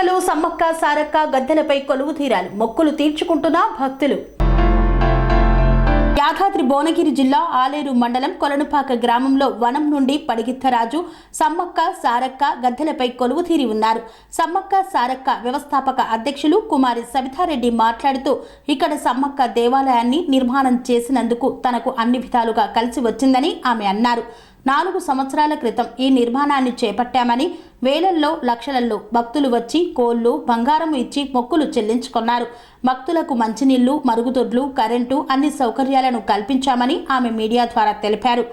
సమ్మక్క సారక్క గద్దెలపై కొలువు తీరాలు. మొక్కులు తీర్చుకుంటున్న భక్తులు. యాదాద్రి భువనగిరి జిల్లా ఆలేరు మండలం కొలనుపాక గ్రామంలో వనం నుండి పడిగిత్తరాజు సమ్మక్క సారక్క గద్దెలపై కొలువు తీరి ఉన్నారు. సమ్మక్క సారక్క వ్యవస్థాపక అధ్యక్షులు కుమారి సవితారెడ్డి మాట్లాడుతూ ఇక్కడ సమ్మక్క దేవాలయాన్ని నిర్మాణం చేసినందుకు తనకు అన్ని విధాలుగా కలిసి వచ్చిందని ఆమె అన్నారు. నాలుగు సంవత్సరాల క్రితం ఈ నిర్మాణాన్ని చేపట్టామని వేలల్లో లక్షలలో భక్తులు వచ్చి కోళ్ళు బంగారం ఇచ్చి మొక్కులు చెల్లించుకున్నారు. భక్తులకు మంచినీళ్ళు మరుగుదొడ్లు కరెంటు అన్ని సౌకర్యాలను కల్పించామని ఆమె మీడియా ద్వారా తెలిపారు.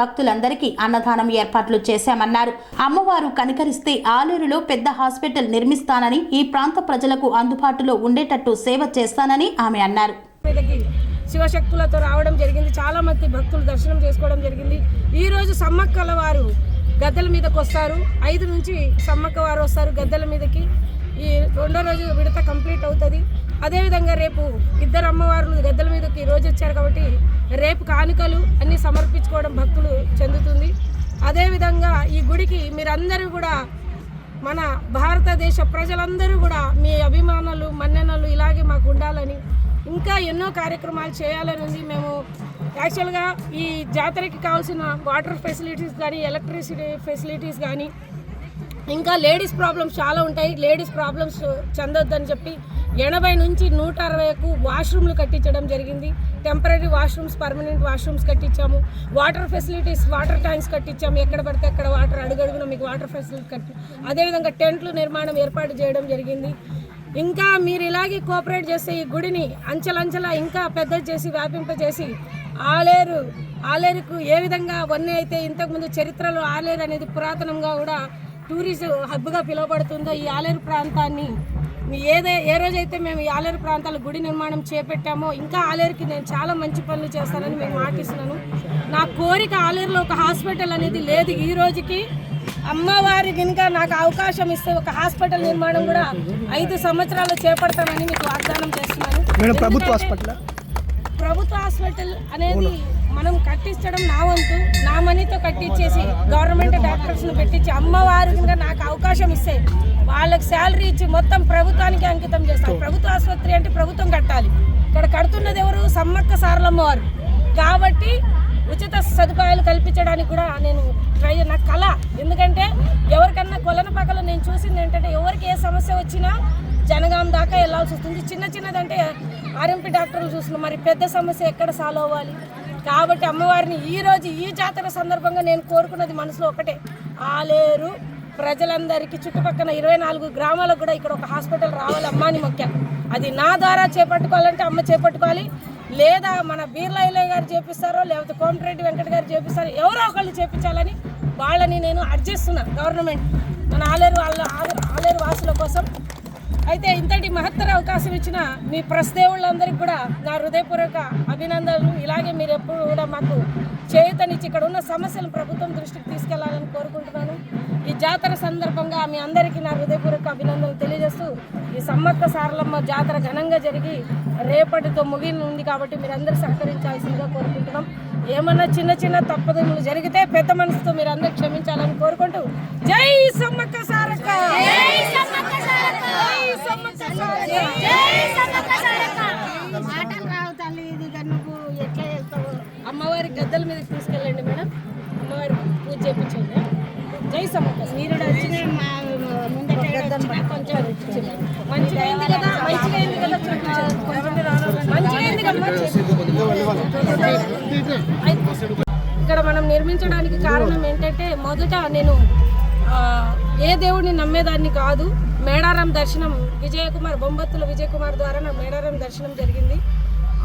భక్తులందరికీ అన్నదానం ఏర్పాట్లు చేశామన్నారు. అమ్మవారు కనికరిస్తే ఆలేరులో పెద్ద హాస్పిటల్ నిర్మిస్తానని ఈ ప్రాంత ప్రజలకు అందుబాటులో ఉండేటట్టు సేవ చేస్తానని ఆమె అన్నారు. శివశక్తులతో రావడం జరిగింది. చాలామంది భక్తులు దర్శనం చేసుకోవడం జరిగింది. ఈరోజు సమ్మక్కల వారు గద్దెల మీదకి వస్తారు. ఐదు నుంచి సమ్మక్క వారు వస్తారు గద్దెల మీదకి. ఈ రెండో రోజు విడత కంప్లీట్ అవుతుంది. అదేవిధంగా రేపు ఇద్దరు అమ్మవార్లు గద్దెల మీదకి ఈరోజు రోజు వచ్చారు కాబట్టి రేపు కానుకలు అన్నీ సమర్పించుకోవడం భక్తులు చెందుతుంది. అదేవిధంగా ఈ గుడికి మీరందరూ కూడా మన భారతదేశ ప్రజలందరూ కూడా మీ అభిమానులు మన్ననలు ఇలాగే మాకు ఉండాలని ఇంకా ఎన్నో కార్యక్రమాలు చేయాలని ఉంది. మేము యాక్చువల్గా ఈ జాతరకి కావాల్సిన వాటర్ ఫెసిలిటీస్ కానీ ఎలక్ట్రిసిటీ ఫెసిలిటీస్ కానీ ఇంకా లేడీస్ ప్రాబ్లమ్స్ చాలా ఉంటాయి. లేడీస్ ప్రాబ్లమ్స్ చెందొద్దని చెప్పి ఎనభై నుంచి నూట అరవైకు వాష్రూమ్లు కట్టించడం జరిగింది. టెంపరీ వాష్రూమ్స్ పర్మనెంట్ వాష్రూమ్స్ కట్టించాము. వాటర్ ఫెసిలిటీస్ వాటర్ ట్యాంక్స్ కట్టించాము. ఎక్కడ పడితే అక్కడ వాటర్ అడుగడుగున మీకు వాటర్ ఫెసిలిటీ కట్టి అదేవిధంగా టెంట్లు నిర్మాణం ఏర్పాటు చేయడం జరిగింది. ఇంకా మీరు ఇలాగే కోఆపరేట్ చేస్తే ఈ గుడిని అంచెలంచెల ఇంకా పెద్ద చేసి వ్యాపింపజేసి ఆలేరు ఆలేరుకు ఏ విధంగా వన్నీ అయితే ఇంతకుముందు చరిత్రలో ఆలేరు అనేది పురాతనంగా కూడా టూరిస్ట్ హబ్గా పిలువబడుతుందో ఈ ఆలేరు ప్రాంతాన్ని ఏదే ఏ రోజైతే మేము ఈ ఆలేరు ప్రాంతాల గుడి నిర్మాణం చేపట్టామో ఇంకా ఆలేరుకి నేను చాలా మంచి పనులు చేస్తానని మేము మాటిస్తున్నాను నా కోరిక ఆలేరులో ఒక హాస్పిటల్ అనేది లేదు. ఈ రోజుకి అమ్మవారి కనుక నాకు అవకాశం ఇస్తే ఒక హాస్పిటల్ నిర్మాణం కూడా ఐదు సంవత్సరాలు చేపడతానని మీకు వాగ్దానం చేస్తున్నాను. ప్రభుత్వ హాస్పిటల్? అనేది మనం కట్టించడం నా వంతు నా మనీతో కట్టించేసి గవర్నమెంట్ డాక్టర్స్ని పెట్టించి అమ్మవారు కింద నాకు అవకాశం ఇస్తే వాళ్ళకి శాలరీ ఇచ్చి మొత్తం ప్రభుత్వానికి అంకితం చేస్తాను ప్రభుత్వ ఆసుపత్రి అంటే ప్రభుత్వం కట్టాలి. ఇక్కడ కడుతున్నది ఎవరు? సమ్మక్క సారలమ్మ వారు కాబట్టి ఉచిత సదుపాయాలు కల్పించడానికి కూడా నేను ట్రై నా కళ. ఎందుకంటే ఎవరికన్నా కొలన పక్కల నేను చూసింది ఏంటంటే ఎవరికి ఏ సమస్య వచ్చినా జనగాం దాకా వెళ్ళాల్సి వస్తుంది. చిన్న చిన్నదంటే ఆర్ఎంపీ డాక్టర్లు చూస్తున్నాం మరి పెద్ద సమస్య ఎక్కడ సాల్వ్ అవ్వాలి? కాబట్టి అమ్మవారిని ఈ రోజు ఈ జాతర సందర్భంగా నేను కోరుకున్నది మనసులో ఒకటే. ఆలేరు ప్రజలందరికీ చుట్టుపక్కల ఇరవై నాలుగు గ్రామాలకు కూడా ఇక్కడ ఒక హాస్పిటల్ రావాలి అమ్మ అని మొక్కాను అది నా ద్వారా చేపట్టుకోవాలంటే అమ్మ చేపట్టుకోవాలి. లేదా మన బీర్లయ్య గారు చేపిస్తారో లేకపోతే కోమటిరెడ్డి వెంకట గారు చేపిస్తారో ఎవరో ఒకళ్ళు చేపించాలని వాళ్ళని నేను అర్జిస్తున్నాను గవర్నమెంట్. మన ఆలేరు వాళ్ళ ఆలేరు వాసుల కోసం అయితే ఇంతటి మహత్తర అవకాశం ఇచ్చిన మీ ప్రెస్ దేవుళ్ళందరికీ కూడా నా హృదయపూర్వక అభినందనలు. ఇలాగే మీరు ఎప్పుడు కూడా మాకు చేయతనిచ్చి ఇక్కడ ఉన్న సమస్యలను ప్రభుత్వం దృష్టికి తీసుకెళ్ళాలని కోరుకుంటున్నాను. ఈ జాతర సందర్భంగా మీ అందరికీ నా హృదయపూర్వక అభినందనలు తెలియజేస్తూ ఈ సమ్మక్క సారలమ్మ జాతర ఘనంగా జరిగి రేపటితో ముగినుంది కాబట్టి మీరందరూ సహకరించాల్సిందిగా కోరుకుంటున్నాం. ఏమన్నా చిన్న చిన్న తప్పదములు జరిగితే పెద్ద మనసుతో మీరందరూ క్షమించాలని కోరుకుంటూ జై సమ్మక్క సారక్క! గద్దెల మీద తీసుకెళ్ళండి మేడం అమ్మవారి పూజ చేయించండి జై మీరు కొంచెం మంచిగా అయింది కదా మంచిగా అయింది కదా చూపించండి. మంచిగా అయింది కదా అయితే ఇక్కడ మనం నిర్మించడానికి కారణం ఏంటంటే మొదట నేను ఏ దేవుడిని నమ్మేదాన్ని కాదు మేడారం దర్శనం విజయకుమార్ బొంబత్తుల విజయకుమార్ ద్వారా నాకు మేడారం దర్శనం జరిగింది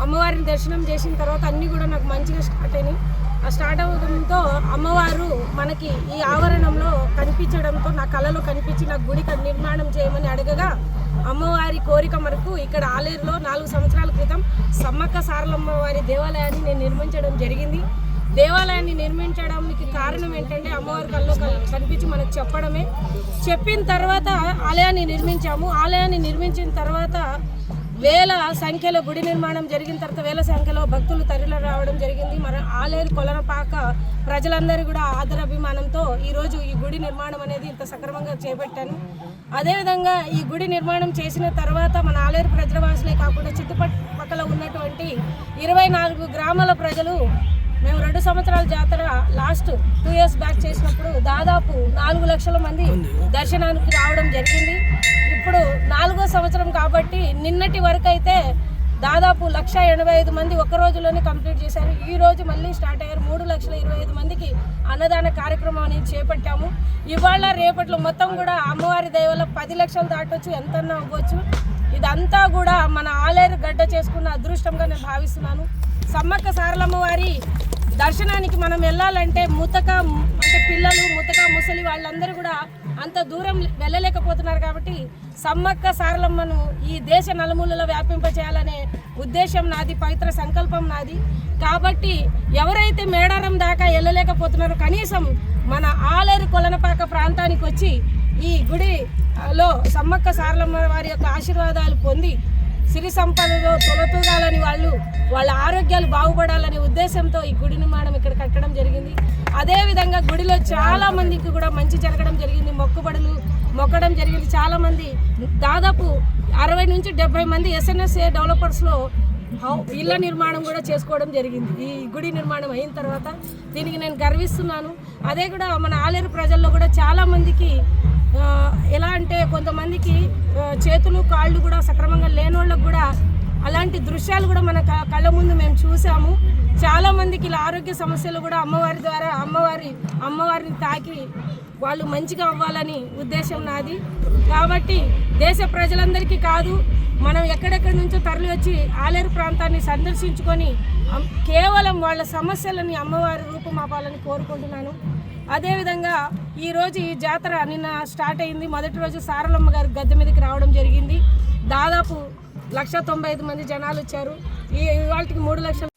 అమ్మవారిని దర్శనం చేసిన తర్వాత అన్నీ కూడా నాకు మంచిగా స్టార్ట్ అయినాయి. ఆ స్టార్ట్ అవ్వడంతో అమ్మవారు మనకి ఈ ఆవరణంలో కనిపించడంతో నా కళలో కనిపించి నాకు గుడి నిర్మాణం చేయమని అడగగా అమ్మవారి కోరిక మనకు ఇక్కడ ఆలేరులో నాలుగు సంవత్సరాల క్రితం సమ్మక్క సారలమ్మ వారి దేవాలయాన్ని నేను నిర్మించడం జరిగింది. దేవాలయాన్ని నిర్మించడానికి కారణం ఏంటంటే అమ్మవారి కల్లో కనిపించి మనకు చెప్పడమే. చెప్పిన తర్వాత ఆలయాన్ని నిర్మించాము. ఆలయాన్ని నిర్మించిన తర్వాత వేల సంఖ్యలో గుడి నిర్మాణం జరిగిన తర్వాత వేల సంఖ్యలో భక్తులు తరలి రావడం జరిగింది. మరి ఆలేరు కొలనపాక ప్రజలందరూ కూడా ఆదరాభిమానంతో ఈరోజు ఈ గుడి నిర్మాణం అనేది ఇంత సక్రమంగా చేపట్టాను. అదేవిధంగా ఈ గుడి నిర్మాణం చేసిన తర్వాత మన ఆలేరు ప్రజలవాసులే కాకుండా చుట్టుపక్కల ఉన్నటువంటి ఇరవై నాలుగు గ్రామాల ప్రజలు మేము రెండు సంవత్సరాల జాతర లాస్ట్ టూ ఇయర్స్ బ్యాక్ చేసినప్పుడు దాదాపు నాలుగు లక్షల మంది దర్శనానికి రావడం జరిగింది. ఇప్పుడు నాలుగో సంవత్సరం కాబట్టి నిన్నటి వరకు అయితే దాదాపు లక్ష ఎనభై ఐదు మంది ఒక్క రోజులోనే కంప్లీట్ చేశారు. ఈ రోజు మళ్ళీ స్టార్ట్ అయ్యారు. మూడు లక్షల ఇరవై ఐదు మందికి అన్నదాన కార్యక్రమం అనేది చేపట్టాము. ఇవాళ రేపట్లో మొత్తం కూడా అమ్మవారి దయవల్ల పది లక్షలు దాటొచ్చు ఎంతన్నా అవ్వచ్చు. ఇదంతా కూడా మన ఆలేరు గడ్డ చేసుకున్న అదృష్టంగా నేను భావిస్తున్నాను. సమ్మక్క సారలమ్మ వారి దర్శనానికి మనం వెళ్ళాలంటే ముతక అంటే పిల్లలు ముతక ముసలి వాళ్ళందరూ కూడా అంత దూరం వెళ్ళలేకపోతున్నారు కాబట్టి సమ్మక్క సారలమ్మను ఈ దేశ నలుమూలలో వ్యాపింపచేయాలనే ఉద్దేశం నాది పవిత్ర సంకల్పం నాది. కాబట్టి ఎవరైతే మేడారం దాకా వెళ్ళలేకపోతున్నారో కనీసం మన ఆలేరు కొలనపాక ప్రాంతానికి వచ్చి ఈ గుడిలో సమ్మక్క సారలమ్మ వారి యొక్క ఆశీర్వాదాలు పొంది సిరి సంపదలో తొలతూగాలని వాళ్ళు వాళ్ళ ఆరోగ్యాలు బాగుపడాలనే ఉద్దేశంతో ఈ గుడి నిర్మాణం ఇక్కడ కట్టడం జరిగింది. అదేవిధంగా గుడిలో చాలా మందికి కూడా మంచి జరగడం జరిగింది. మొక్కుబడులు మొక్కడం జరిగింది. చాలా మంది దాదాపు అరవై నుంచి డెబ్బై మంది ఎస్ఎన్ఎస్ఏ డెవలపర్స్లో ఇళ్ళ నిర్మాణం కూడా చేసుకోవడం జరిగింది. ఈ గుడి నిర్మాణం అయిన తర్వాత దీనికి నేను గర్విస్తున్నాను. అదే కూడా మన ఆలేరు ప్రజల్లో కూడా చాలా మందికి ఎలా అంటే కొంతమందికి చేతులు కాళ్ళు కూడా సక్రమంగా లేనోళ్ళకు కూడా అలాంటి దృశ్యాలు కూడా మన క- కళ్ళ ముందు మేము చూసాము. చాలా మందికి ఇలా ఆరోగ్య సమస్యలు కూడా అమ్మవారి ద్వారా అమ్మవారి అమ్మవారిని తాకి వాళ్ళు మంచిగా అవ్వాలని ఉద్దేశం నాది. కాబట్టి దేశ ప్రజలందరికీ కాదు మనం ఎక్కడెక్కడి నుంచో తరలి వచ్చి ఆలేరు ప్రాంతాన్ని సందర్శించుకొని కేవలం వాళ్ళ సమస్యలని అమ్మవారి రూపుమాపాలని కోరుకుంటున్నాను. అదేవిధంగా ఈరోజు ఈ జాతర నిన్న స్టార్ట్ అయింది. మొదటి రోజు సారలమ్మ గారు గద్దె మీదకి రావడం జరిగింది. దాదాపు లక్ష తొంభై ఐదు మంది జనాలు వచ్చారు. ఈ ఇవాళకి మూడు లక్షలు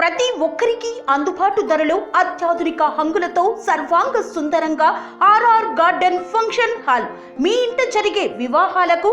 ప్రతి ఒక్కరికి అందుబాటు ధరలో అత్యాధునిక హంగులతో సర్వాంగ సుందరంగా ఆర్ఆర్ గార్డెన్ ఫంక్షన్ హాల్. మీ ఇంట జరిగే వివాహాలకు